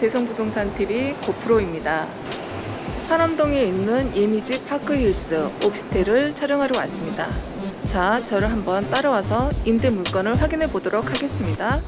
대성부동산 TV 고프로입니다. 한암동에 있는 예미지 파크힐스 옵스텔을 촬영하러 왔습니다. 자, 저를 한번 따라와서 임대 물건을 확인해 보도록 하겠습니다.